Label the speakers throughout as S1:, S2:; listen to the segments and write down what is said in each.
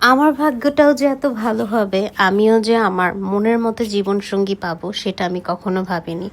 S1: আমার ভাগ্যটাও যে এত ভালো হবে, আমিও যে আমার মনের মতো জীবনসঙ্গী পাবো, সেটা আমি কখনো ভাবিনি।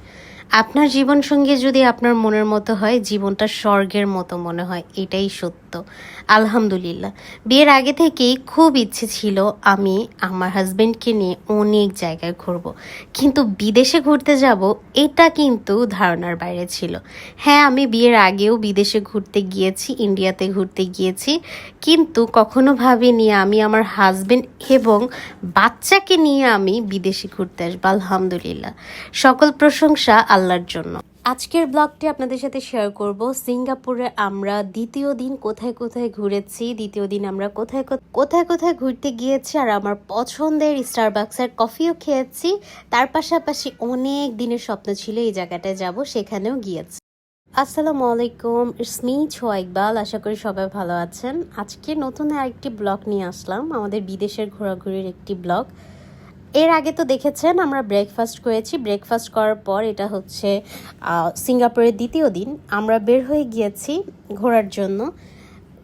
S1: আপনার জীবন জীবনসঙ্গী যদি আপনার মনের মতো হয়, জীবনটা স্বর্গের মতো মনে হয়, এটাই সত্য। আলহামদুলিল্লাহ। বিয়ের আগে থেকেই খুব ইচ্ছে ছিল আমি আমার হাজবেন্ডকে নিয়ে অনেক জায়গায় ঘুরব। কিন্তু বিদেশে ঘুরতে যাব, এটা কিন্তু ধারণার বাইরে ছিল। হ্যাঁ আমি বিয়ের আগেও বিদেশে ঘুরতে গিয়েছি, ইন্ডিয়াতে ঘুরতে গিয়েছি। কিন্তু কখনো ভাবিনি আমি আমার হাজবেন্ড এবং বাচ্চাকে নিয়ে আমি বিদেশে ঘুরতে আসব। আলহামদুলিল্লাহ। সকল প্রশংসা আল্লাহর জন্য। আজকের ব্লগটি আপনাদের সাথে শেয়ার করব। সিঙ্গাপুরে আমরা দ্বিতীয় দিন কোথায় কোথায় ঘুরেছি, দ্বিতীয় দিন আমরা কোথায় কোথায়- কোথায় ঘুরতে গিয়েছি, আর আমার পছন্দের স্টারবাক্সের কফিও খেয়েছি। তার পাশাপাশি অনেক দিনের স্বপ্ন ছিল এই জায়গাটায় যাব, সেখানেও গিয়েছি। আসসালামু আলাইকুম ইটস মি ছোয়া ইকবাল, আশা করি সবাই ভালো আছেন। আজকে নতুন আরেকটি ব্লগ নিয়ে আসলাম, আমাদের বিদেশের ঘোরাঘুরির একটি ব্লগ এর আগে তো দেখেছেন, আমরা ব্রেকফাস্ট করেছি। ব্রেকফাস্ট করার পর এটা হচ্ছে সিঙ্গাপুরের দ্বিতীয় দিন। আমরা বের হয়ে গিয়েছি ঘোরার জন্য।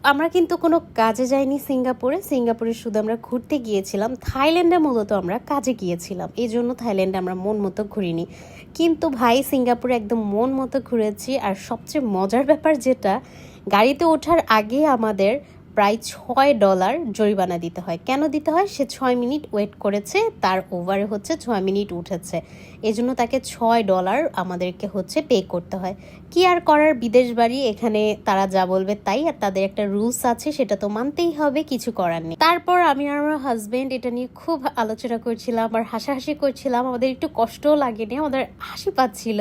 S1: আমরা কিন্তু কোনো কাজে যাইনি সিঙ্গাপুরে। সিঙ্গাপুরে শুধু আমরা ঘুরতে গিয়েছিলাম। থাইল্যান্ডে মূলত আমরা কাজে গিয়েছিলাম। এই জন্য থাইল্যান্ডে আমরা মন মতো ঘুরিনি। কিন্তু ভাই, সিঙ্গাপুরে একদম মন মতো ঘুরেছি। আর সবচেয়ে মজার ব্যাপার যেটা, গাড়িতে ওঠার আগে আমাদের প্রায় ছয় ডলার জরিমানা দিতে হয়। কেন দিতে হয়? সে ছয় মিনিট ওয়েট করেছে, তার ওভারে হচ্ছে ছয় মিনিট উঠেছে। এজন্য তাকে ছয় ডলার আমাদেরকে হচ্ছে পে করতে হয়। কি আর করার? বিদেশ বাড়ি, এখানে তারা যা বলবে তাই, আর তাদের একটা রুলস আছে, সেটা তো মানতেই হবে, কিছু করার নেই। তারপর আমি আর আমার হাজব্যান্ড এটা নিয়ে খুব আলোচনা করছিলাম, আর হাসাহাসি করছিলাম। আমাদের একটু কষ্টও লাগেনি, আমাদের হাসি পাচ্ছিল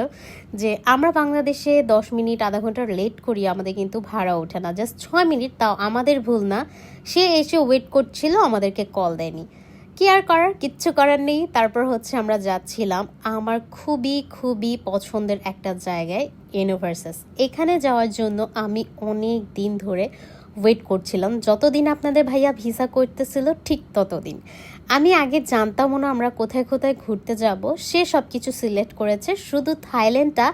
S1: যে আমরা বাংলাদেশে দশ মিনিট, আধা ঘণ্টা লেট করি, আমাদের কিন্তু ভাড়া ওঠে না। জাস্ট ছয় মিনিট, তাও আমাদের ভুল না। সে এসে ওয়েট করছিল, আমাদেরকে কল দেয়নি। কি আর করার কিচ্ছু করার নেই। তারপর হচ্ছে আমরা যাচ্ছিলাম আমার খুবই খুবই পছন্দের একটা জায়গায় ইউনিভার্সাস এখানে যাওয়ার জন্য আমি অনেক দিন ধরে ওয়েট করছিলাম। যতদিন আপনাদের ভাইয়া ভিসা করতেছিল, ঠিক ততদিন। আমি আগে জানতামও না আমরা কোথায় কোথায় ঘুরতে যাব। সে সব কিছু সিলেক্ট করেছে। শুধু থাইল্যান্ডটা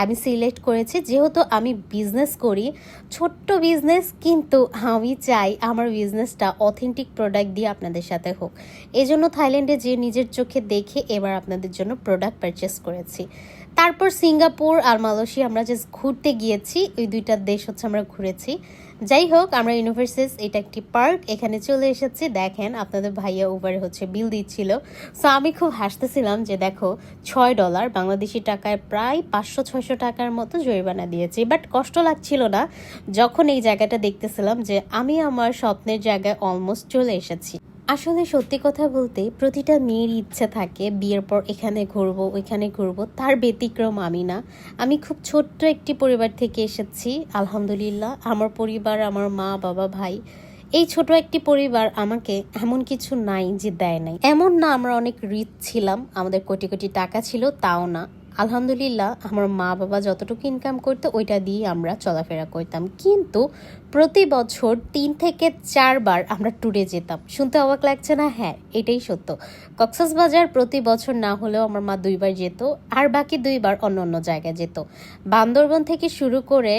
S1: আমি সিলেক্ট করেছি। যেহেতু আমি বিজনেস করি ছোট্ট বিজনেস কিন্তু আমি চাই আমার বিজনেসটা অথেন্টিক প্রোডাক্ট দিয়ে আপনাদের সাথে হোক। এজন্য থাইল্যান্ডে যে নিজের চোখে দেখে এবার আপনাদের জন্য প্রোডাক্ট পারচেস করেছি। তারপর সিঙ্গাপুর আর মালয়েশিয়া আমরা জাস্ট ঘুরতে গিয়েছি, ওই দুইটা দেশ হচ্ছে আমরা ঘুরেছি। যাই হোক, আমরা ইউনিভার্সিস এটা একটি পার্ক এখানে চলে এসেছি। দেখেন, আপনাদের ভাইয়া ওভারে হচ্ছে বিল দিচ্ছিল। সো আমি খুব হাসতেছিলাম যে দেখো, ছয় ডলার বাংলাদেশি টাকায় প্রায় পাঁচশো, ছয়শো টাকার মতো জরিমানা দিয়েছি। বাট কষ্ট লাগছিল না। যখন এই জায়গাটা দেখতেছিলাম যে আমি আমার স্বপ্নের জায়গায় অলমোস্ট চলে এসেছি। আসলে সত্যি কথা বলতে প্রতিটা মেয়ের ইচ্ছে থাকে বিয়ের পর এখানে ঘুরবো, ওইখানে ঘুরবো, তার ব্যতিক্রম আমি না। আমি খুব ছোট্ট একটি পরিবার থেকে এসেছি, আলহামদুলিল্লাহ, আমার পরিবার, আমার মা, বাবা, ভাই। এই ছোট একটি পরিবার আমাকে এমন কিছু নাই যে দেয় নাই। এমন না আমরা অনেক রিচ ছিলাম, আমাদের কোটি কোটি টাকা ছিল, তাও না। আলহামদুলিল্লাহ আমার মা বাবা যতটুকু ইনকাম করতো ওইটা দিয়ে আমরা চলাফেরা করতাম। কিন্তু প্রতি বছর তিন থেকে চারবার আমরা ট্যুরে যেতাম। শুনতে অবাক লাগছে না? হ্যাঁ এটাই সত্য। কক্সবাজার প্রতি বছর না হলেও আমার মা দুইবার যেত, আর বাকি দুইবার অন্য অন্য জায়গায় যেত। বান্দরবন থেকে শুরু করে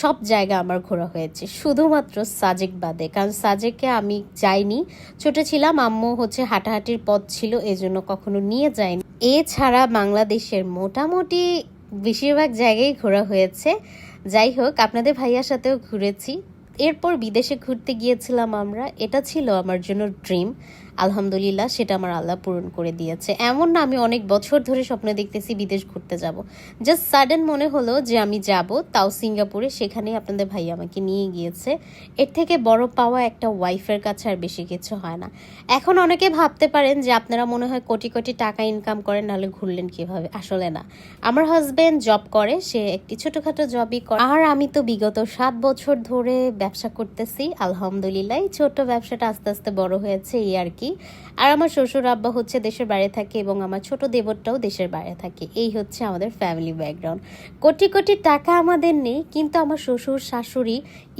S1: সব জায়গা আমার ঘোরা হয়েছে, শুধুমাত্র সাজেক বাদে। কারণ সাজেকে আমি যাইনি। ছোট ছিলাম, আম্মু হচ্ছে হাঁটাহাঁটির পথ ছিল, এজন্য কখনো নিয়ে যায়নি। এছাড়া বাংলাদেশের মোটামুটি বেশিরভাগ জায়গায় ঘোরা হয়েছে। যাই হোক, আপনাদের ভাইয়ার সাথেও ঘুরেছি। এরপর বিদেশে ঘুরতে গিয়েছিলাম আমরা এটা ছিল আমার জন্য ড্রিম আলহামদুলিল্লাহ, সেটা আমার আল্লাহ পূরণ করে দিয়েছে। এমন না, আমি অনেক বছর ধরে স্বপ্ন দেখতেছি বিদেশ ঘুরতে যাব। জাস্ট সাডেন মনে হলো যে আমি যাব, তাও সিঙ্গাপুরে সেখানে আপনাদের ভাই আমাকে নিয়ে গিয়েছে। এর থেকে বড় পাওয়া একটা ওয়াইফের কাছে আর বেশি কিছু হয় না। এখন অনেকে ভাবতে পারেন যে আপনারা মনে হয় কোটি কোটি টাকা ইনকাম করেন, নাহলে ঘুরলেন কীভাবে? আসলে না। আমার হাজবেন্ড জব করে, সে একটি ছোটখাটো জবই করে। আর আমি তো বিগত সাত বছর ধরে ব্যবসা করতেছি। আলহামদুলিল্লাহ ছোট্ট ব্যবসাটা আস্তে আস্তে বড় হয়েছে, এই আর কি। আর আমার শ্বশুর আব্বা হচ্ছে দেশের বাইরে থাকে এবং আমার ছোট দেবরটাও দেশের বাইরে থাকে। এই হচ্ছে আমাদের ফ্যামিলি ব্যাকগ্রাউন্ড কোটি কোটি টাকা আমাদের নেই, কিন্তু আমার শ্বশুর, শাশুড়ি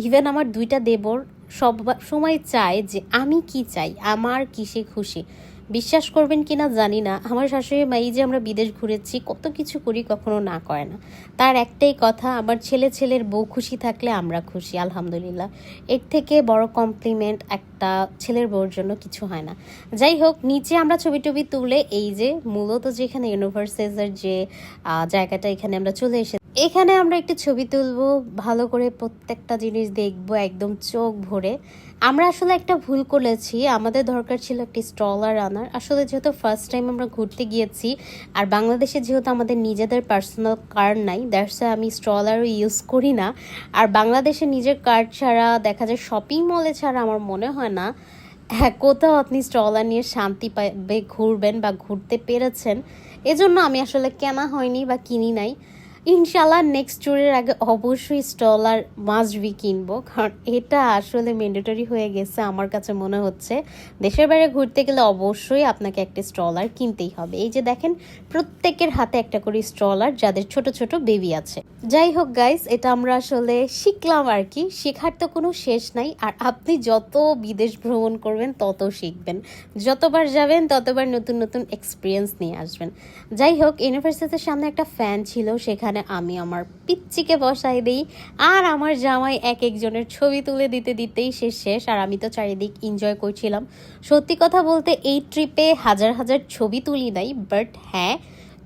S1: ইভেন আমার দুইটা দেবর সব সময় চায় যে আমি কি চাই, আমার কিসে খুশি। বিশ্বাস করবেন কি না জানি না। আমার শাশুড়ি মা এই যে আমরা বিদেশ ঘুরেছি, কত কিছু করি কখনো না করে না। তার একটাই কথা, আমার ছেলে ছেলের বউ খুশি থাকলে আমরা খুশি, আলহামদুলিল্লাহ। এর থেকে বড় কমপ্লিমেন্ট একটা ছেলের বউর জন্য কিছু হয় না। যাই হোক, নিচে আমরা ছবি টবি তুলে এই যে মূলত যেখানে ইউনিভার্সিটির যে জায়গাটা এখানে আমরা চলে এসে এখানে আমরা একটু ছবি তুলবো, ভালো করে প্রত্যেকটা জিনিস দেখব একদম চোখ ভরে। আমরা আসলে একটা ভুল করেছি, আমাদের দরকার ছিল একটি স্টলার আনার আসলে যেহেতু ফার্স্ট টাইম আমরা ঘুরতে গিয়েছি, আর বাংলাদেশে যেহেতু আমাদের নিজেদের পার্সোনাল কার নাই দ্যাটস আমি স্টলারও ইউজ করি না। আর বাংলাদেশে নিজের কার্ড ছাড়া দেখা যায় শপিং মলে ছাড়া আমার মনে হয় না হ্যাঁ কোথাও আপনি স্টলার নিয়ে শান্তি পাবে ঘুরবেন বা ঘুরতে পেরেছেন। এজন্য আমি আসলে কেনা হয়নি বা কিনি নাই। ইনশাল্লাহ নেক্সট ট্যুরের আগে অবশ্যই স্টলার মাস্ট বি কিনবো, কারণ এটা আসলে ম্যান্ডেটরি হয়ে গেছে আমার কাছে মনে হচ্ছে। দেশের বাইরে ঘুরতে গেলে অবশ্যই আপনাকে একটা স্টলার কিনতেই হবে। এই যে দেখেন, প্রত্যেকের হাতে একটা করে স্টলার যাদের ছোট ছোট বেবি আছে। যাই হোক গাইস এটা আমরা আসলে শিখলাম আর কি। শেখার তো কোনো শেষ নাই, আর আপনি যত বিদেশ ভ্রমণ করবেন, তত শিখবেন। যতবার যাবেন, ততবার নতুন নতুন এক্সপিরিয়েন্স নিয়ে আসবেন। যাই হোক ইউনিভার্সিটির সামনে একটা ফ্যান ছিল, সেখানে আমি আমার পিচ্চিকে বসাই দিই। আর আমার জামাই এক একজনের ছবি তুলে দিতে দিতেই শেষ শেষ। আর আমি তো চারিদিক এনজয় করছিলাম। সত্যি কথা বলতে এই ট্রিপে হাজার হাজার ছবি তুলি নাই বাট হ্যাঁ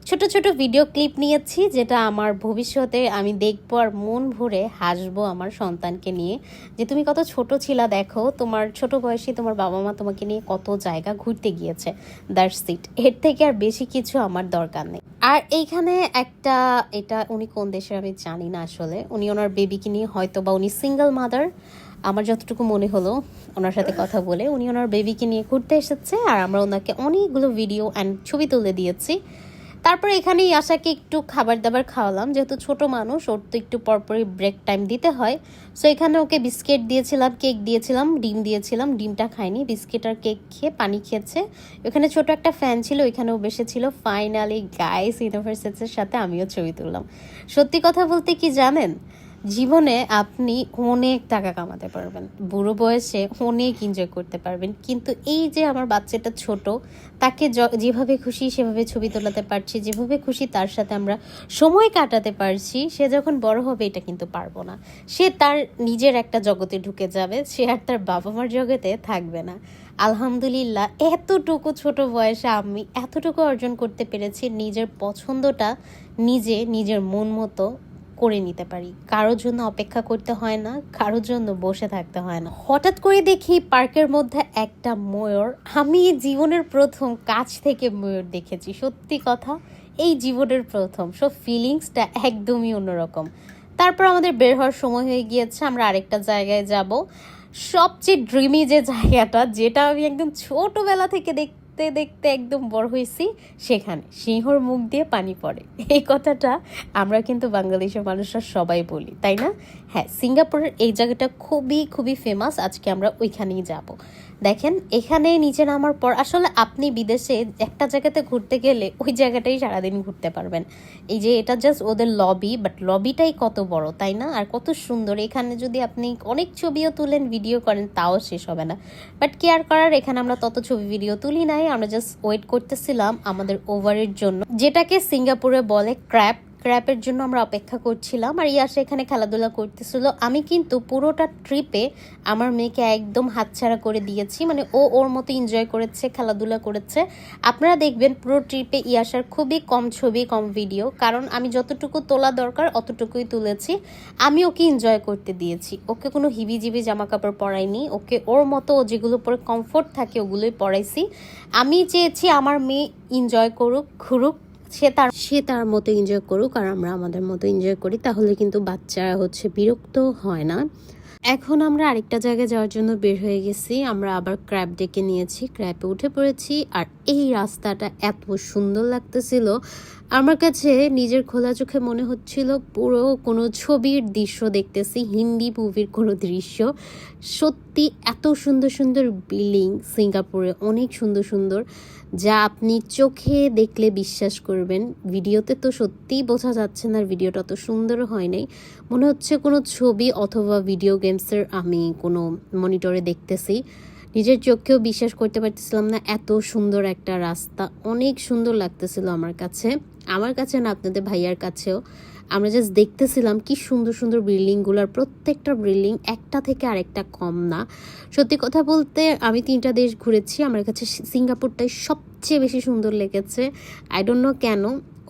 S1: ছোট ছোট ভিডিও ক্লিপ নিয়েছি যেটা আমার ভবিষ্যতে আমি দেখব আর মন ভরে হাসবো আমার সন্তানকে নিয়ে। যে তুমি কত ছোট ছিলা, দেখো, তোমার ছোট বয়সে তোমার বাবা মা তোমাকে নিয়ে কত জায়গা ঘুরতে গিয়েছে। দ্যাটস ইট এর থেকে আর বেশি কিছু আমার দরকার নেই। আর এইখানে একটা, এটা উনি কোন দেশের আমি জানি না আসলে। উনি ওনার বেবিকে নিয়ে হয়তো বা উনি সিঙ্গেল মাদার আমার যতটুকু মনে হলো ওনার সাথে কথা বলে, উনি ওনার বেবিকে নিয়ে ঘুরতে এসেছে আর আমরা ওনাকে অনেকগুলো ভিডিও অ্যান্ড ছবি তুলে দিয়েছি। তারপরে এখানেই আশাকে একটু খাবার দাবার খাওয়ালাম। যেহেতু ছোট মানুষ, ওর তো একটু পরপরই ব্রেক টাইম দিতে হয়। সো এখানে ওকে বিস্কিট দিয়েছিলাম কেক দিয়েছিলাম, ডিম দিয়েছিলাম। ডিমটা খায়নি বিস্কিট আর কেক খেয়ে পানি খেয়েছে। ওখানে ছোট একটা ফ্যান ছিল, ওইখানেও বসেছিল। ফাইনালি গাইস ইউনিভার্সেসের সাথে আমিও ছবি তুললাম। সত্যি কথা বলতে কি জানেন? জীবনে আপনি অনেক টাকা কামাতে পারবেন, বুড়ো বয়সে অনেক এনজয় করতে পারবেন, কিন্তু এই যে আমার বাচ্চাটা ছোট, তাকে যেভাবে খুশি সেভাবে ছবি তোলাতে পারছি, যেভাবে খুশি তার সাথে আমরা সময় কাটাতে পারছি, সে যখন বড় হবে এটা কিন্তু পারব না। সে তার নিজের একটা জগতে ঢুকে যাবে, সে আর তার বাবা মার জগতে থাকবে না। আলহামদুলিল্লাহ, এতটুকু ছোট বয়সে আমি এতটুকু অর্জন করতে পেরেছি, নিজের পছন্দটা নিজে, নিজের মন মতো করে নিতে পারি। কারোর জন্য অপেক্ষা করতে হয় না, কারোর জন্য বসে থাকতে হয় না। হঠাৎ করে দেখি পার্কের মধ্যে একটা ময়ূর, আমি জীবনের প্রথম কাছ থেকে ময়ূর দেখেছি, সত্যি কথা। এই জীবনের প্রথম সব ফিলিংসটা একদমই অন্যরকম। তারপর আমাদের বের হওয়ার সময় হয়ে গিয়েছে, আমরা আরেকটা জায়গায় যাব। সবচেয়ে ড্রিমি যে জায়গাটা, যেটা আমি একদম ছোটবেলা থেকে দেখতে দেখতে একদম বড় হয়েছি সেখানে। সিংহর মুখ দিয়ে পানি পড়ে। এই কথাটা আমরা কিন্তু বাংলাদেশের মানুষরা সবাই বলি, তাই না? হ্যাঁ সিঙ্গাপুরের এই জায়গাটা খুবই খুবই ফেমাস আজকে আমরা ওইখানেই যাব। দেখেন এখানে নিচে নামার পর আসলে আপনি বিদেশে একটা জায়গাতে ঘুরতে গেলে ওই জায়গাটাই সারাদিন ঘুরতে পারবেন। এই যে এটা জাস্ট ওদের লবি বাট লবিটাই কত বড়, তাই না? আর কত সুন্দর, এখানে যদি আপনি অনেক ছবিও তুলেন ভিডিও করেন, তাও শেষ হবে না। বাট কি আর করার, এখানে আমরা তত ছবি ভিডিও তুলি নাই, আমরা জাস্ট ওয়েট করতেছিলাম আমাদের ওভারের জন্য। যেটাকে সিঙ্গাপুরে বলে ক্র্যাপ ক্র্যাপের জন্য আমরা অপেক্ষা করছিলাম আর ইয়াসা এখানে খেলাধুলা করতেছিল। আমি কিন্তু পুরোটা ট্রিপে আমার মেয়েকে একদম হাতছাড়া করে দিয়েছি। মানে ও ওর মতো এনজয় করেছে, খেলাধুলা করেছে। আপনারা দেখবেন পুরো ট্রিপে ইয়াসার খুবই কম ছবি, কম ভিডিও কারণ আমি যতটুকু তোলা দরকার, অতটুকুই তুলেছি। আমি ওকে এনজয় করতে দিয়েছি। ওকে কোনো হিবিজিবি জামা কাপড় পরাইনি। ওকে ওর মতো ও যেগুলো পরে কমফোর্ট থাকে ওগুলোই পরাইছি। আমি চেয়েছি আমার মেয়ে এনজয় করুক, ঘুরুক। সে তার সে তার মতো এনজয় করুক আর আমরা আমাদের মতো এনজয় করি, তাহলে কিন্তু বাচ্চারা হচ্ছে বিরক্ত হয় না। এখন আমরা আরেকটা জায়গায় যাওয়ার জন্য বের হয়ে গেছি। আমরা আবার ক্র্যাব ডেকে নিয়েছি ক্র্যাপে উঠে পড়েছি আর এই রাস্তাটা এত সুন্দর লাগতেছিল। আমার কাছে নিজের খোলা চোখে মনে হচ্ছিল পুরো কোনো ছবির দৃশ্য দেখতেছি, হিন্দি মুভির কোনো দৃশ্য। সত্যি এত সুন্দর সুন্দর বিল্ডিং সিঙ্গাপুরে অনেক সুন্দর সুন্দর। যা আপনি চোখে দেখলে বিশ্বাস করবেন। ভিডিওতে তো সত্যিই বোঝা যাচ্ছে না ভিডিওটা তো সুন্দর হয় নাই। মনে হচ্ছে কোনো ছবি অথবা ভিডিও গেমসের আমি কোনো মনিটরে দেখতেছি। নিজের চোখেও বিশ্বাস করতে পারতেছিলাম না, এত সুন্দর একটা রাস্তা। অনেক সুন্দর লাগতেছিল আমার কাছে। আমার কাছে না, আপনাদের ভাইয়ার কাছেও। আমরা জাস্ট দেখতেছিলাম কি সুন্দর সুন্দর বিল্ডিংগুলোর প্রত্যেকটা বিল্ডিং একটা থেকে আরেকটা কম না। সত্যি কথা বলতে, আমি তিনটা দেশ ঘুরেছি, আমার কাছে সিঙ্গাপুরটাই সবচেয়ে বেশি সুন্দর লেগেছে। আই ডোন্ট নো কেন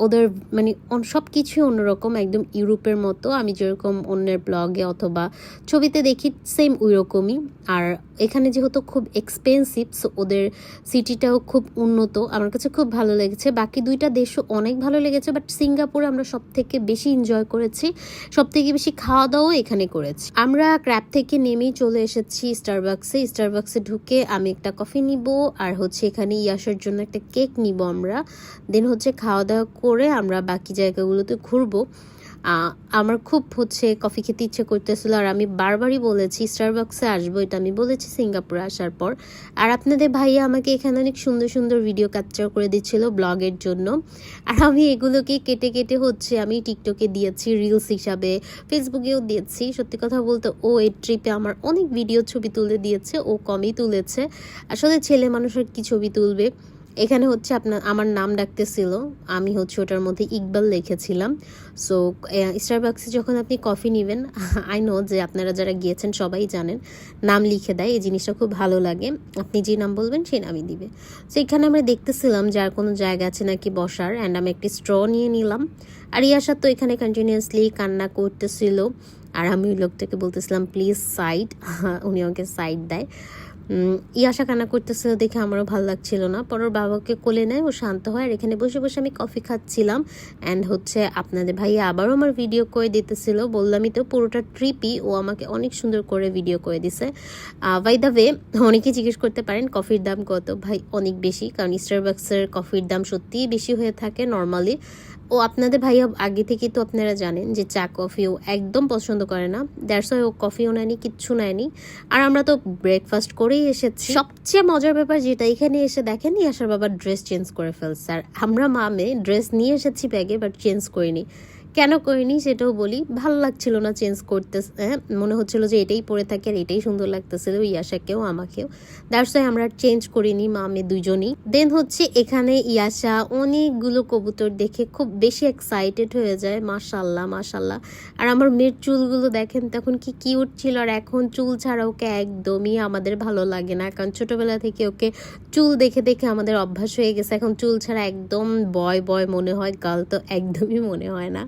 S1: ওদের মানে সব কিছুই অন্যরকম, একদম ইউরোপের মতো। আমি যেরকম অন্যের ব্লগে অথবা ছবিতে দেখি সেম ওইরকমই। আর এখানে যেহেতু খুব এক্সপেন্সিভ সো ওদের সিটিটাও খুব উন্নত। আমার কাছে খুব ভালো লেগেছে। বাকি দুইটা দেশও অনেক ভালো লেগেছে বাট সিঙ্গাপুরে আমরা সব থেকে বেশি এনজয় করেছি। সব থেকে বেশি খাওয়া দাওয়াও এখানে করেছি। আমরা ক্র্যাব থেকে নেমেই চলে এসেছি স্টারবাক্সে স্টারবাক্সে ঢুকে আমি একটা কফি নিব, আর হচ্ছে এখানে ইয়াসের জন্য একটা কেক নিব আমরা। দেন হচ্ছে খাওয়া দাওয়া করে আমরা বাকি জায়গাগুলোতে ঘুরবো। আমার খুব হচ্ছে কফি খেতে ইচ্ছে করতেছিল আর আমি বারবারই বলেছি স্টারবাক্সে আসব, এটা আমি বলেছি সিঙ্গাপুরে আসার পর। আর আপনাদের ভাইয়া আমাকে এখানে অনেক সুন্দর সুন্দর ভিডিও ক্যাপচার করে দিচ্ছিল ব্লগের জন্য। আর আমি এগুলোকে কেটে কেটে হচ্ছে আমি টিকটকে দিয়েছি রিলস হিসাবে ফেসবুকেও দিয়েছি। সত্যি কথা বলতে ও এই ট্রিপে আমার অনেক ভিডিও ছবি তুলে দিয়েছে, ও কমই তুলেছে। আসলে ছেলে মানুষের কি ছবি তুলবে? এখানে হচ্ছে আপনার, আমার নাম ডাকতেছিল, আমি হচ্ছে ওটার মধ্যে ইকবাল লিখেছিলাম। সো স্টারবাক্সে যখন আপনি কফি নেবেন আই নো যে আপনারা যারা গিয়েছেন সবাই জানেন, নাম লিখে দেয়, এই জিনিসটা খুব ভালো লাগে। আপনি যে নাম বলবেন, সেই নামই দিবে। সো এখানে আমরা দেখতেছিলাম যার কোনো জায়গা আছে নাকি বসার অ্যান্ড আমি একটি স্ট্র নিয়ে নিলাম। আর ইয়াসার তো এখানে কন্টিনিউয়াসলি কান্না করতেছিল। আর আমি ওই লোকটাকে বলতেছিলাম প্লিজ সাইড উনি আমাকে সাইড দেয়। ইয়াসা কান্না করতেছিল দেখে আমারও ভালো লাগছিল না। পর ওর বাবাকে কোলে নেয়, ও শান্ত হয় আর এখানে বসে বসে আমি কফি খাচ্ছিলাম। অ্যান্ড হচ্ছে আপনাদের ভাইয়া আবারও আমার ভিডিও করে দিতেছিল। বললামই তো পুরোটা ট্রিপই ও আমাকে অনেক সুন্দর করে ভিডিও করে দিছে। বাই দ্য ওয়ে অনেকেই জিজ্ঞেস করতে পারেন কফির দাম কত? ভাই, অনেক বেশি। কারণ স্টারবাক্সের কফির দাম সত্যিই বেশি হয়ে থাকে নর্মালি ও আপনাদের ভাই আগে থেকেই তো আপনারা জানেন যে চা, কফি ও একদম পছন্দ করে না। দ্যাটস ওয়াই ও কফিও নেয়নি, কিচ্ছু নেয়নি। আর আমরা তো ব্রেকফাস্ট করেই এসেছি। সবচেয়ে মজার ব্যাপার যেটা এখানে এসে দেখেন আসার বাবা ড্রেস চেঞ্জ করে ফেলছে। আর আমরা মামে ড্রেস নিয়ে এসেছি ব্যাগে বাট চেঞ্জ করিনি। কেন করিনি সেটাও বলি। ভালো লাগছিল না চেঞ্জ করতে হ্যাঁ মনে হচ্ছিল যে এটাই পরে থাকে আর এটাই সুন্দর লাগতেছিল ইয়াসাকেও আমাকেও। দ্যাটস আমরা চেঞ্জ করিনি, মা মামে দুজনই। দেন হচ্ছে এখানে ইয়াসা, অনেকগুলো কবুতর দেখে খুব বেশি এক্সাইটেড হয়ে যায় মাশাল্লাহ মাশাল্লাহ আর আমার মেয়ের চুলগুলো দেখেন, তখন কি কিউট ছিল, আর এখন চুল ছাড়া ওকে একদমই আমাদের ভালো লাগে না, কারণ ছোটবেলা থেকে ওকে চুল দেখে দেখে আমাদের অভ্যাস হয়ে গেছে। এখন চুল ছাড়া একদম বয় বয় মনে হয়, গাল তো একদমই মনে হয় না।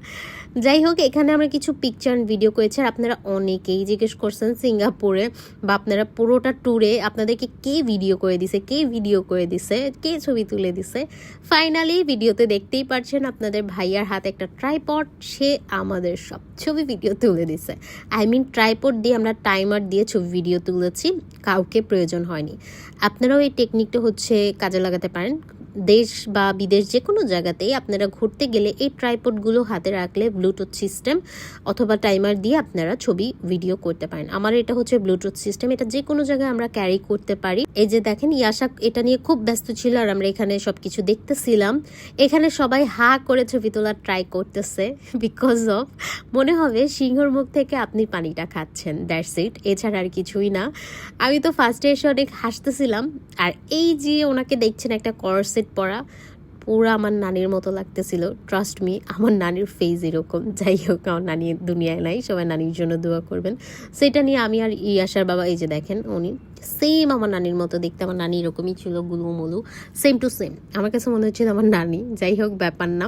S1: যাই হোক, এখানে আমরা কিছু পিকচার ভিডিও করেছি আর আপনারা অনেকেই জিজ্ঞেস করছেন সিঙ্গাপুরে বা আপনারা পুরোটা ট্যুরে আপনাদেরকে কে ভিডিও করে দিছে, কে ভিডিও করে দিছে, কে ছবি তুলে দিছে। ফাইনালি ভিডিওতে দেখতেই পারছেন আপনাদের ভাইয়ার হাতে একটা ট্রাইপড সে আমাদের সব ছবি ভিডিও তুলে দিছে। আই মিন ট্রাইপড দিয়ে আমরা টাইমার দিয়ে ছবি ভিডিও তুলেছি, কাউকে প্রয়োজন হয়নি। আপনারাও এই টেকনিকটা হচ্ছে কাজে লাগাতে পারেন। দেশ বা বিদেশ যে কোনো জায়গাতেই আপনারা ঘুরতে গেলে এই ট্রাইপডগুলো হাতে রাখলে ব্লুটুথ সিস্টেম অথবা টাইমার দিয়ে আপনারা ছবি ভিডিও করতে পারেন। আমার এটা হচ্ছে ব্লুটুথ সিস্টেম, এটা যে কোনো জায়গায় আমরা ক্যারি করতে পারি। এই যে দেখেন ইয়াশা এটা নিয়ে খুব ব্যস্ত ছিল আর আমরা এখানে সবকিছু দেখতেছিলাম। এখানে সবাই হা করে ছবি তোলার ট্রাই করতেছে বিকজ অফ মনে হবে সিংহর মুখ থেকে আপনি পানিটা খাচ্ছেন দ্যাটস ইট এছাড়া আর কিছুই না। আমি তো ফার্স্টে এসে অনেক হাসতেছিলাম আর এই যে ওনাকে দেখছেন একটা করসেট পরা পুরো আমার নানির মতো লাগতেছিল ট্রাস্ট মি আমার নানির ফেজ এরকম। যাই হোক, আমার নানি দুনিয়ায় নাই, সবাই নানির জন্য দোয়া করবেন। সেটা নিয়ে আমি আর ইয়াসার বাবা, এই যে দেখেন উনি সেম আমার নানির মতো দেখতে। আমার নানি এরকমই ছিল, গুলুমুলু সেম টু সেম আমার কাছে মনে হচ্ছিল আমার নানি, যাই হোক, ব্যাপার না।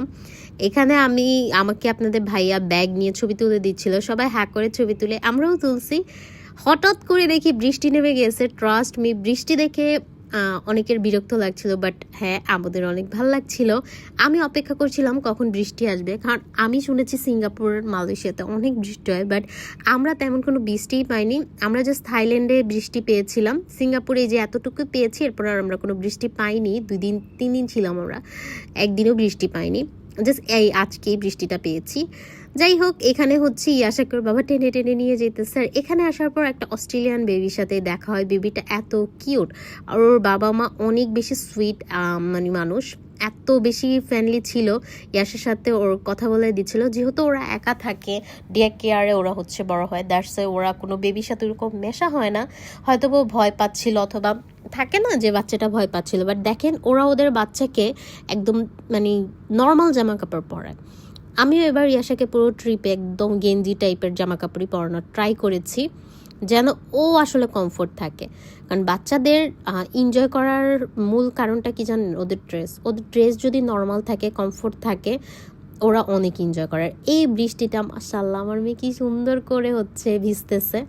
S1: এখানে আমি, আমাকে আপনাদের ভাইয়া ব্যাগ নিয়ে ছবি তুলে দিচ্ছিল, সবাই হ্যাক করে ছবি তুলে, আমরাও তুলছি। হঠাৎ করে দেখি বৃষ্টি নেমে গেছে ট্রাস্ট মি বৃষ্টি দেখে অনেকের বিরক্ত লাগছিল বাট হ্যাঁ আমাদের অনেক ভালো লাগছিল। আমি অপেক্ষা করছিলাম কখন বৃষ্টি আসবে, কারণ আমি শুনেছি সিঙ্গাপুর, মালয়েশিয়াতে অনেক বৃষ্টি হয় বাট আমরা তেমন কোনো বৃষ্টিই পাইনি। আমরা জাস্ট থাইল্যান্ডে বৃষ্টি পেয়েছিলাম। সিঙ্গাপুরে যে এতটুকু পেয়েছি, এরপর আর আমরা কোনো বৃষ্টি পাইনি। দুই দিন, তিন দিন ছিলাম আমরা, একদিনও বৃষ্টি পাইনি। জাস্ট এই আজকেই বৃষ্টিটা পেয়েছি। যাই হোক এখানে হচ্ছে ইয়াশাকের বাবা টেনে টেনে নিয়ে যেতেছে। আর এখানে আসার পর একটা অস্ট্রেলিয়ান বেবির সাথে দেখা হয়। বেবিটা এত কিউট আর ওর বাবা মা অনেক বেশি সুইট মানে মানুষ। এত বেশি ফ্রেন্ডলি ছিল। ইয়াসের সাথে ওর কথা বলে দিচ্ছিল যেহেতু ওরা একা থাকে ডে কেয়ারে ওরা হচ্ছে বড় হয়। দ্যাটস ওরা কোনো বেবির সাথে ওরকম মেশা হয় না। হয়তো ভয় পাচ্ছিল অথবা থাকে না যে বাচ্চাটা ভয় পাচ্ছিল। বাট দেখেন, ওরা ওদের বাচ্চাকে একদম মানে নর্মাল জামা কাপড় পরায়। আমিও এবার ইয়াশাকে পুরো ট্রিপে একদম গেঞ্জি টাইপের জামা কাপড়ই পরানোর ট্রাই করেছি, যেন ও আসলে কমফোর্ট থাকে। কারণ বাচ্চাদের এনজয় করার মূল কারণটা কি জানেন? ওদের ড্রেস ওদের ড্রেস যদি নর্মাল থাকে কমফোর্ট থাকে, ওরা অনেক এনজয় করে। এই বৃষ্টিটা মাসাল্লাহ আমার মেয়ে কি সুন্দর করে হচ্ছে ভিজতেছে।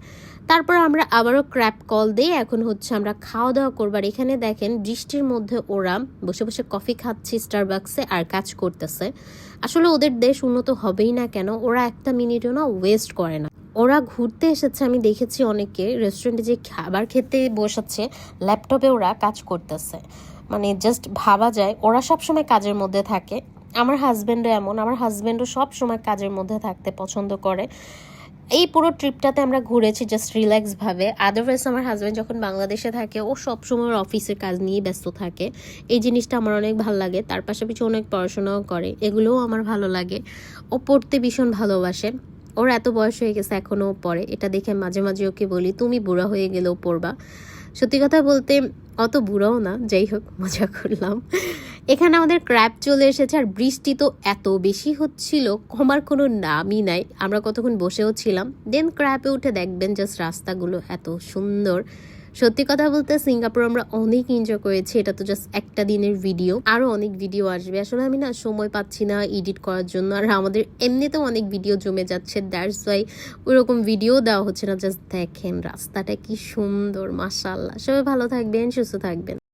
S1: তারপর আমরা আবারও ক্র্যাপ কল দিই। এখন হচ্ছে আমরা খাওয়া দাওয়া করবার এখানে দেখেন, বৃষ্টির মধ্যে ওরা বসে বসে কফি খাচ্ছে স্টারবাক্সে আর কাজ করতেছে। আসলে ওদের দেশ উন্নত হবেই না কেন, ওরা একটা মিনিটও না ওয়েস্ট করে না। ওরা ঘুরতে এসেছে, আমি দেখেছি অনেকে রেস্টুরেন্টে যে খাবার খেতে বসাচ্ছে ল্যাপটপে ওরা কাজ করতেছে। মানে জাস্ট ভাবা যায়, ওরা সবসময় কাজের মধ্যে থাকে। আমার হাজব্যান্ডও এমন, আমার হাজব্যান্ডও সব সময় কাজের মধ্যে থাকতে পছন্দ করে। এই পুরো ট্রিপটাতে আমরা ঘুরেছি জাস্ট রিল্যাক্স ভাবে আদারওয়াইজ আমার হাজব্যান্ড যখন বাংলাদেশে থাকে, ও সবসময় অফিসের কাজ নিয়ে ব্যস্ত থাকে। এই জিনিসটা আমার অনেক ভালো লাগে। তার পাশাপাশি অনেক পড়াশোনাও করে। এগুলোও আমার ভালো লাগে। ও পড়তে ভীষণ ভালোবাসে। ওর এত বয়স হয়ে গেছে এখনও পড়ে। এটা দেখে মাঝে মাঝে ওকে বলি, তুমি বুড়া হয়ে গেলেও পড়বা। সত্যি কথা বলতে অত বুড়াও না, যাই হোক, মজা করলাম। এখানে আমাদের ক্র্যাপ চলে এসেছে, আর বৃষ্টি তো এত বেশি হচ্ছিল, কমার কোনো নামই নাই। আমরা কতক্ষণ বসেও ছিলাম দেন ক্র্যাপে উঠে দেখবেন জাস্ট রাস্তাগুলো এত সুন্দর। সত্যি কথা বলতে সিঙ্গাপুর আমরা অনেক এনজয় করেছি, এটা তো জাস্ট একটা দিনের ভিডিও আরও অনেক ভিডিও আসবে। আসলে আমি না সময় পাচ্ছি না এডিট করার জন্য, আর আমাদের এমনিতেও অনেক ভিডিও জমে যাচ্ছে দ্যাটস ওয়াই ওরকম ভিডিও দেওয়া হচ্ছে না জাস্ট দেখেন রাস্তাটা কি সুন্দর মাসাল্লাহ সবাই ভালো থাকবেন, সুস্থ থাকবেন।